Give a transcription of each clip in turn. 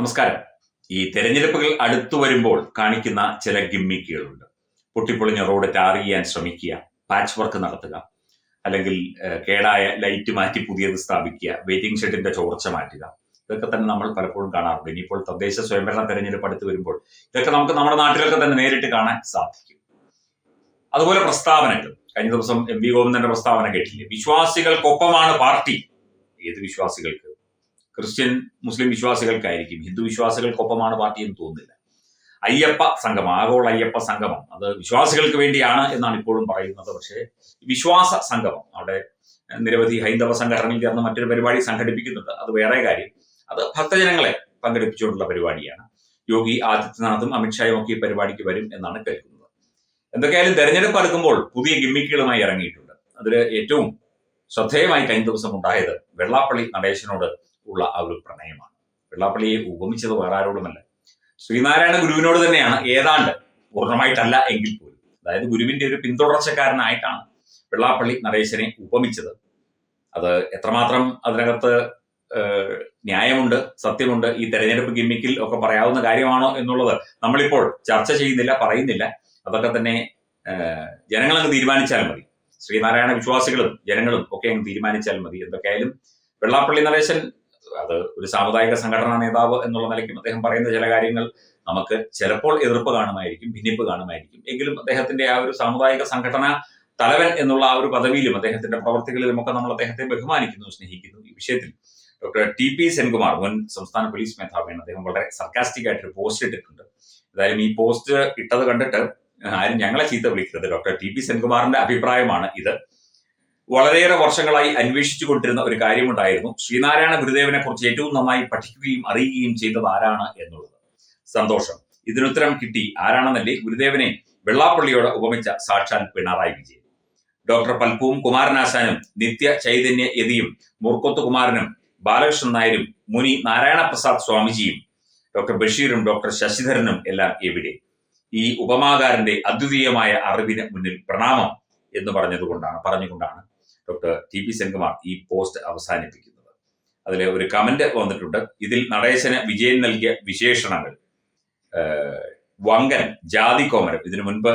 നമസ്കാരം. ഈ തെരഞ്ഞെടുപ്പുകൾ അടുത്തു വരുമ്പോൾ കാണിക്കുന്ന ചില ഗിമ്മിക്കുകളുണ്ട്. പൊട്ടിപ്പൊളിഞ്ഞ റോഡ് ടാർ ചെയ്യാൻ ശ്രമിക്കുക പാച്ച് വർക്ക് നടത്തുക അല്ലെങ്കിൽ കേടായ ലൈറ്റ് മാറ്റി പുതിയത് സ്ഥാപിക്കുക വെയിറ്റിംഗ് ഷെഡിന്റെ ചോർച്ച മാറ്റുക. ഇതൊക്കെ തന്നെ നമ്മൾ പലപ്പോഴും കാണാറുണ്ട്. ഇനിയിപ്പോൾ തദ്ദേശ സ്വയംഭരണ തെരഞ്ഞെടുപ്പ് അടുത്ത് വരുമ്പോൾ ഇതൊക്കെ നമുക്ക് നമ്മുടെ നാട്ടിലൊക്കെ തന്നെ നേരിട്ട് കാണാൻ സാധിക്കും. അതുപോലെ പ്രസ്താവനകൾ. കഴിഞ്ഞ ദിവസം എം വി ഗോവിന്ദന്റെ പ്രസ്താവന കേട്ടില്ലേ? വിശ്വാസികൾക്കൊപ്പമാണ് പാർട്ടി. ഏത് വിശ്വാസികൾക്ക്? ക്രിസ്ത്യൻ മുസ്ലിം വിശ്വാസികൾക്കായിരിക്കും. ഹിന്ദു വിശ്വാസികൾക്കൊപ്പമാണ് പാർട്ടി എന്ന് തോന്നുന്നില്ല. അയ്യപ്പ സംഗമം ആഗോള അയ്യപ്പ സംഗമം. അത് വിശ്വാസികൾക്ക് വേണ്ടിയാണ് എന്നാണ് ഇപ്പോഴും പറയുന്നത്. പക്ഷേ വിശ്വാസ സംഗമം. അവിടെ നിരവധി ഹൈന്ദവ സംഘടനകൾ ചേർന്ന് മറ്റൊരു പരിപാടി സംഘടിപ്പിക്കുന്നുണ്ട്. അത് വേറെ കാര്യം. അത് ഭക്തജനങ്ങളെ പങ്കെടുപ്പിച്ചുകൊണ്ടുള്ള പരിപാടിയാണ്. യോഗി ആദിത്യനാഥും അമിത്ഷായും ഒക്കെ ഈ പരിപാടിക്ക് വരും എന്നാണ് കേൾക്കുന്നത്. എന്തൊക്കെയായാലും തെരഞ്ഞെടുപ്പ് അടുക്കുമ്പോൾ പുതിയ ഗിമ്മിക്കുകളുമായി ഇറങ്ങിയിട്ടുണ്ട്. അതിൽ ഏറ്റവും ശ്രദ്ധേയമായി കഴിഞ്ഞ ദിവസം ഉണ്ടായത് വെള്ളാപ്പള്ളി നടേശനോട് ഉള്ള ആ ഒരു പ്രണയമാണ്. വെള്ളാപ്പള്ളിയെ ഉപമിച്ചത് വേറെ ആരോടുമല്ല. ശ്രീനാരായണ ഗുരുവിനോട് തന്നെയാണ് ഏതാണ്ട് പൂർണമായിട്ടല്ല എങ്കിൽ പോലും. അതായത് ഗുരുവിന്റെ ഒരു പിന്തുടർച്ചക്കാരനായിട്ടാണ് വെള്ളാപ്പള്ളി നടേശനെ ഉപമിച്ചത്. അത് എത്രമാത്രം അതിനകത്ത് ന്യായമുണ്ട് സത്യമുണ്ട് ഈ തെരഞ്ഞെടുപ്പ് ഗിമ്മിക്കിൽ ഒക്കെ പറയാവുന്ന കാര്യമാണോ എന്നുള്ളത് നമ്മളിപ്പോൾ ചർച്ച ചെയ്യുന്നില്ല പറയുന്നില്ല. അതൊക്കെ തന്നെ ജനങ്ങളങ്ങ് തീരുമാനിച്ചാൽ മതി. ശ്രീനാരായണ വിശ്വാസികളും ജനങ്ങളും ഒക്കെ അങ്ങ് തീരുമാനിച്ചാൽ മതി. എന്തൊക്കെയായാലും വെള്ളാപ്പള്ളി നടേശൻ അത് ഒരു സാമുദായിക സംഘടനാ നേതാവ് എന്നുള്ള നിലയ്ക്കും അദ്ദേഹം പറയുന്ന ചില കാര്യങ്ങൾ നമുക്ക് ചിലപ്പോൾ എതിർപ്പ് കാണുമായിരിക്കും ഭിന്നിപ്പ് കാണുമായിരിക്കും. എങ്കിലും അദ്ദേഹത്തിന്റെ ആ ഒരു സാമുദായിക സംഘടന തലവൻ എന്നുള്ള ആ ഒരു പദവിയിലും അദ്ദേഹത്തിന്റെ പ്രവർത്തികളിലും ഒക്കെ നമ്മൾ അദ്ദേഹത്തെ ബഹുമാനിക്കുന്നു സ്നേഹിക്കുന്നു. ഈ വിഷയത്തിൽ ഡോക്ടർ ടി പി സെൻകുമാർ മുൻ സംസ്ഥാന പോലീസ് മേധാവിയാണ്. അദ്ദേഹം വളരെ സർക്കാസ്റ്റിക് ആയിട്ടൊരു പോസ്റ്റ് ഇട്ടിട്ടുണ്ട്. ഏതായാലും ഈ പോസ്റ്റ് ഇട്ടത് കണ്ടിട്ട് ആരും ഞങ്ങളെ ചീത്ത വിളിക്കരുത്. ഡോക്ടർ ടി പി സെൻകുമാറിന്റെ അഭിപ്രായമാണ് ഇത്. വളരെയേറെ വർഷങ്ങളായി അന്വേഷിച്ചു കൊണ്ടിരുന്ന ഒരു കാര്യമുണ്ടായിരുന്നു. ശ്രീനാരായണ ഗുരുദേവനെ കുറിച്ച് ഏറ്റവും നന്നായി പഠിക്കുകയും അറിയുകയും ചെയ്തത് ആരാണ് എന്നുള്ളത്. സന്തോഷം. ഇതിനുത്തരം കിട്ടി. ആരാണെന്നല്ലേ ഗുരുദേവനെ വെള്ളാപ്പള്ളിയോട് ഉപമിച്ച സാക്ഷാൻ പിണറായി വിജയൻ. ഡോക്ടർ പൽപ്പുവും കുമാരനാശാനും നിത്യ ചൈതന്യ യതിയും മൂർക്കൊത്ത് കുമാരനും ബാലകൃഷ്ണൻ നായരും മുനി നാരായണ പ്രസാദ് സ്വാമിജിയും ഡോക്ടർ ബഷീറും ഡോക്ടർ ശശിധരനും എല്ലാം എവിടെ? ഈ ഉപമാകാരന്റെ അദ്വിതീയമായ അറിവിന് മുന്നിൽ പ്രണാമം എന്ന് പറഞ്ഞതുകൊണ്ടാണ് പറഞ്ഞുകൊണ്ടാണ് ഡോക്ടർ ടി പി സെൻകുമാർ ഈ പോസ്റ്റ് അവസാനിപ്പിക്കുന്നത്. അതിൽ ഒരു കമന്റ് വന്നിട്ടുണ്ട്. ഇതിൽ നടേശന് വിജയൻ നൽകിയ വിശേഷണങ്ങൾ. വങ്കൻ ജാതി കോമരം. ഇതിനു മുൻപ്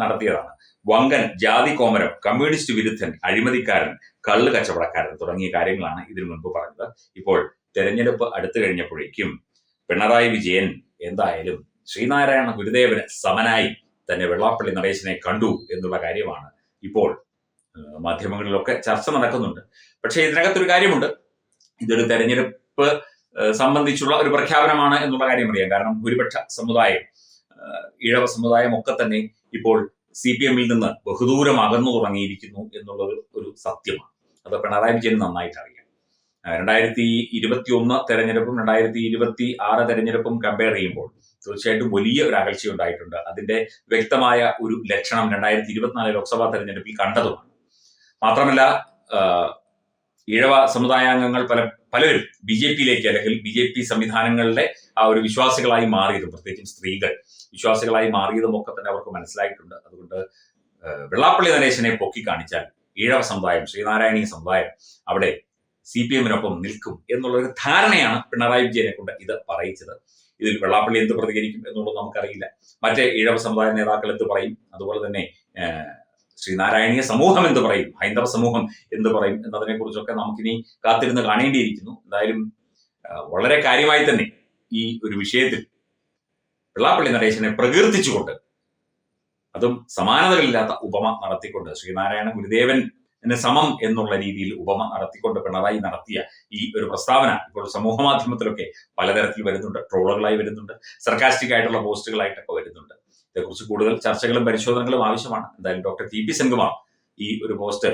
നടത്തിയതാണ്. വങ്കൻ ജാതി കോമരം കമ്മ്യൂണിസ്റ്റ് വിരുദ്ധൻ അഴിമതിക്കാരൻ കള്ള് കച്ചവടക്കാരൻ തുടങ്ങിയ കാര്യങ്ങളാണ് ഇതിനു മുൻപ് പറഞ്ഞത്. ഇപ്പോൾ തെരഞ്ഞെടുപ്പ് അടുത്തു കഴിഞ്ഞപ്പോഴേക്കും പിണറായി വിജയൻ എന്തായാലും ശ്രീനാരായണ ഗുരുദേവന് സമനായി തന്നെ വെള്ളാപ്പള്ളി നടേശനെ കണ്ടു എന്നുള്ള കാര്യമാണ് ഇപ്പോൾ മാധ്യമങ്ങളിലൊക്കെ ചർച്ച നടക്കുന്നുണ്ട്. പക്ഷേ ഇതിനകത്തൊരു കാര്യമുണ്ട്. ഇതൊരു തെരഞ്ഞെടുപ്പ് സംബന്ധിച്ചുള്ള ഒരു പ്രഖ്യാപനമാണ് എന്നുള്ള കാര്യം അറിയാം. കാരണം ഭൂരിപക്ഷ സമുദായം ഈഴവ സമുദായം ഒക്കെ തന്നെ ഇപ്പോൾ സി പി എമ്മിൽ നിന്ന് ബഹുദൂരം അകന്നു തുടങ്ങിയിരിക്കുന്നു എന്നുള്ളത് ഒരു സത്യമാണ്. അത് പിണറായി വിജയൻ നന്നായിട്ട് അറിയാം. രണ്ടായിരത്തി ഇരുപത്തി ഒന്ന് തെരഞ്ഞെടുപ്പും രണ്ടായിരത്തി ഇരുപത്തി ആറ് തെരഞ്ഞെടുപ്പും കമ്പയർ ചെയ്യുമ്പോൾ തീർച്ചയായിട്ടും വലിയ ഒരു അകൽച്ച ഉണ്ടായിട്ടുണ്ട് അതിന്റെ വ്യക്തമായ ഒരു ലക്ഷണം രണ്ടായിരത്തി ഇരുപത്തിനാല് ലോക്സഭാ തെരഞ്ഞെടുപ്പിൽ കണ്ടതുമാണ്. മാത്രമല്ല ഈഴവ സമുദായാംഗങ്ങൾ പല പലരും ബി ജെ പിയിലേക്ക് അല്ലെങ്കിൽ ബി ജെ പി സംവിധാനങ്ങളുടെ ആ ഒരു വിശ്വാസികളായി മാറിയതും പ്രത്യേകിച്ചും സ്ത്രീകൾ വിശ്വാസികളായി മാറിയതും ഒക്കെ തന്നെ അവർക്ക് മനസ്സിലായിട്ടുണ്ട്. അതുകൊണ്ട് വെള്ളാപ്പള്ളി നരേശനെ പൊക്കി കാണിച്ചാൽ ഈഴവ സമുദായം ശ്രീനാരായണീയ സമുദായം അവിടെ സി പി എമ്മിനൊപ്പം നിൽക്കും എന്നുള്ള ഒരു ധാരണയാണ് പിണറായി വിജയനെ കൊണ്ട് ഇത് പറയിച്ചത്. ഇതിൽ വെള്ളാപ്പള്ളി എന്ത് പ്രതികരിക്കും എന്നുള്ളത് നമുക്കറിയില്ല. മറ്റേ ഈഴവ സമുദായ നേതാക്കൾ എന്ത് പറയും? അതുപോലെ തന്നെ ശ്രീനാരായണീയ സമൂഹം എന്ന് പറയും? ഹൈന്ദവ സമൂഹം എന്ന് പറയും? എന്നതിനെ കുറിച്ചൊക്കെ നമുക്കിനി കാത്തിരുന്ന് കാണേണ്ടിയിരിക്കുന്നു. എന്തായാലും വളരെ കാര്യമായി തന്നെ ഈ ഒരു വിഷയത്തിൽ വെള്ളാപ്പള്ളി നടേശനെ പ്രകീർത്തിച്ചുകൊണ്ട് അതും സമാനതകളില്ലാത്ത ഉപമ നടത്തിക്കൊണ്ട് ശ്രീനാരായണ ഗുരുദേവൻ സമം എന്നുള്ള രീതിയിൽ ഉപമ നടത്തിക്കൊണ്ട് പിണറായി നടത്തിയ ഈ ഒരു പ്രസ്താവന ഇപ്പോൾ സമൂഹ മാധ്യമത്തിലൊക്കെ പലതരത്തിൽ വരുന്നുണ്ട്. ട്രോളുകളായി വരുന്നുണ്ട്. സർക്കാസ്റ്റിക് ആയിട്ടുള്ള പോസ്റ്റുകളായിട്ടൊക്കെ വരുന്നുണ്ട്. ഇതേക്കുറിച്ച് കൂടുതൽ ചർച്ചകളും പരിശോധനകളും ആവശ്യമാണ്. എന്തായാലും ഡോക്ടർ ടി പി സെൻകുമാർ ഈ ഒരു പോസ്റ്റ്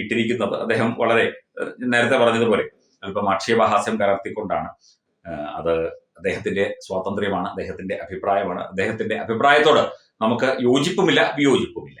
ഇട്ടിരിക്കുന്നത് അദ്ദേഹം വളരെ നേരത്തെ പറഞ്ഞതുപോലെ അല്പം ആക്ഷേപഹാസ്യം കലർത്തിക്കൊണ്ടാണ്. അത് അദ്ദേഹത്തിന്റെ സ്വാതന്ത്ര്യമാണ് അദ്ദേഹത്തിന്റെ അഭിപ്രായമാണ്. അദ്ദേഹത്തിന്റെ അഭിപ്രായത്തോട് നമുക്ക് യോജിപ്പുമില്ല വിയോജിപ്പുമില്ല.